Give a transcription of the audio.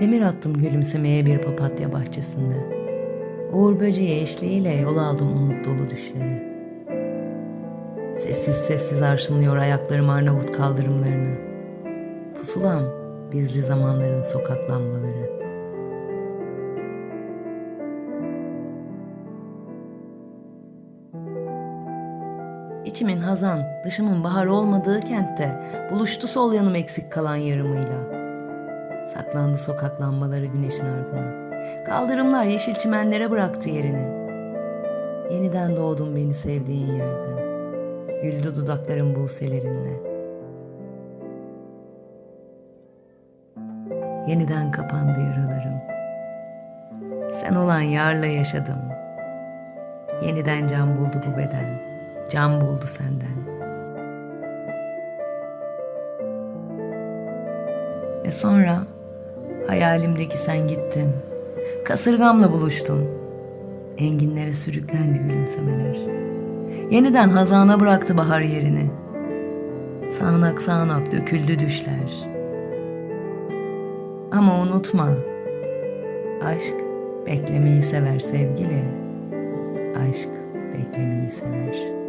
Demir attım gülümsemeye bir papatya bahçesinde. Uğur böceği eşliğiyle yol aldım umut dolu düşlere. Sessiz sessiz arşınlıyor ayaklarım Arnavut kaldırımlarını. Pusulam bizli zamanların sokak lambaları. İçimin hazan, dışımın bahar olmadığı kentte buluştu sol yanım eksik kalan yarımıyla. Saklandı sokak lambaları güneşin ardına. Kaldırımlar yeşil çimenlere bıraktı yerini. Yeniden doğdum beni sevdiğin yerden. Güldü dudakların buselerinle. Yeniden kapandı yaralarım. Sen olan yarla yaşadım. Yeniden can buldu bu beden. Can buldu senden. Ve sonra hayalimdeki sen gittin. Kasırgamla buluştun. Enginlere sürüklendi gülümsemeler. Yeniden hazana bıraktı bahar yerini. Sağanak sağanak döküldü düşler. Ama unutma. Aşk beklemeyi sever sevgili. Aşk beklemeyi sever.